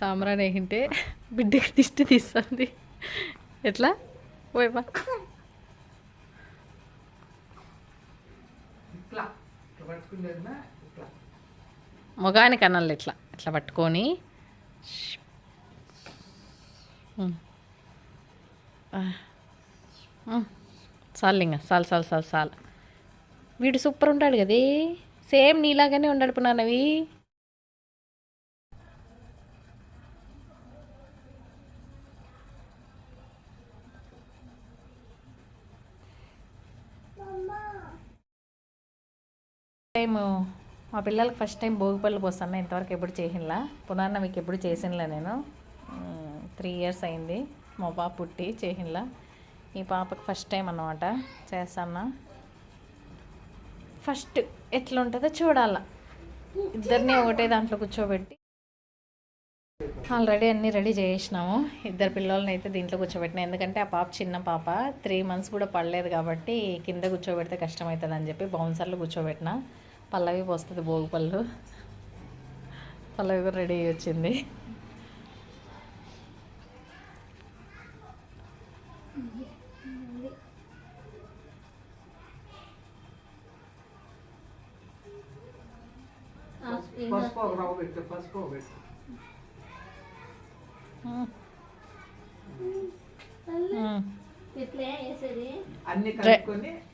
సాంబ్రాన్ వేయింటే బిడ్డకి దిష్టి తీస్తుంది. ఎట్లా? ఇట్లా. మొగానికి అనాలి ఇట్లా. ఇట్లా పట్టుకొని. చాలు ఇంకా చాలు చాలు చాలు చాలు వీడు సూపర్ ఉంటాడు కదే. సేమ్ నీలాగానే ఉన్నాడు పునానవి టైం మా పిల్లలకి ఫస్ట్ టైం భోగిపళ్ళు పోస్తాను. ఇంతవరకు ఎప్పుడు చేసినలా. పునాన్న మీకు ఎప్పుడు చేసినలా నేను. త్రీ ఇయర్స్ అయింది. మా పాప పుట్టి చేసినలా. ఈ పాపకి ఫస్ట్ టైం అన్నమాట చేస్తాను ఫస్ట్ ఎట్లా ఉంటుందో చూడాల. ఇద్దరిని ఒకటే దాంట్లో కూర్చోబెట్టి ఆల్రెడీ అన్నీ రెడీ చేసినాము. ఇద్దరు పిల్లల్ని అయితే దీంట్లో కూర్చోబెట్టిన. ఎందుకంటే ఆ పాప చిన్న పాప. త్రీ మంత్స్ కూడా పడలేదు కాబట్టి కింద కూర్చోబెడితే కష్టం అవుతుంది అని చెప్పి బౌన్సర్లు కూర్చోబెట్టిన. పల్లవి పోస్తుంది భోగి పళ్ళు. పల్లవి కూడా రెడీ అయ్యి వచ్చింది.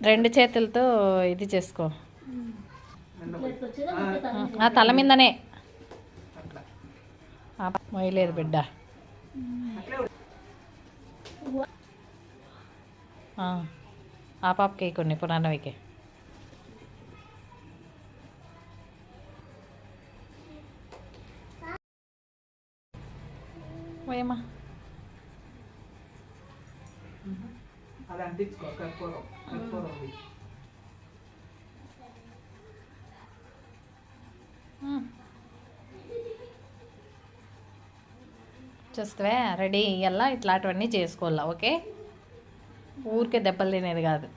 రెండు చేతులతో ఇది చేసుకో అన్నం ఇట్లా వచ్చేదా ముద్ద తల ఆ తల మీదనే. ఆ, మొయ్యలేదు బిడ్డ. ఆ, ఆ పాపకి కొన్ని పురాణవికి. పోయమ్మా అది అంటించుకో కర్పూరం కర్పూరం చూస్తావే రెడీ. ఇయ్యాల ఇట్లాంటివన్నీ చేసుకోవాలా ఓకే? ఊరికే దెబ్బలు తినేది కాదు.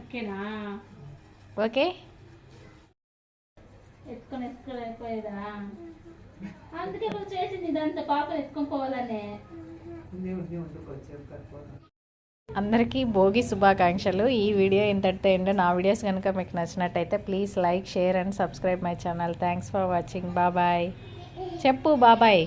ఓకేనా? ఓకే? ఎత్తుకొని అయిపోయేదా అందుకే ఇప్పుడు చేసింది ఇదంతా పాపను ఎత్తుకొని పోవాలనే. అందరికీ భోగి శుభాకాంక్షలు. ఈ వీడియో ఇంతటితో ఏంటో నా వీడియోస్ కనుక మీకు నచ్చినట్టయితే please like share and subscribe my channel. Thanks for watching. బాబాయ్ చెప్పు బాబాయ్.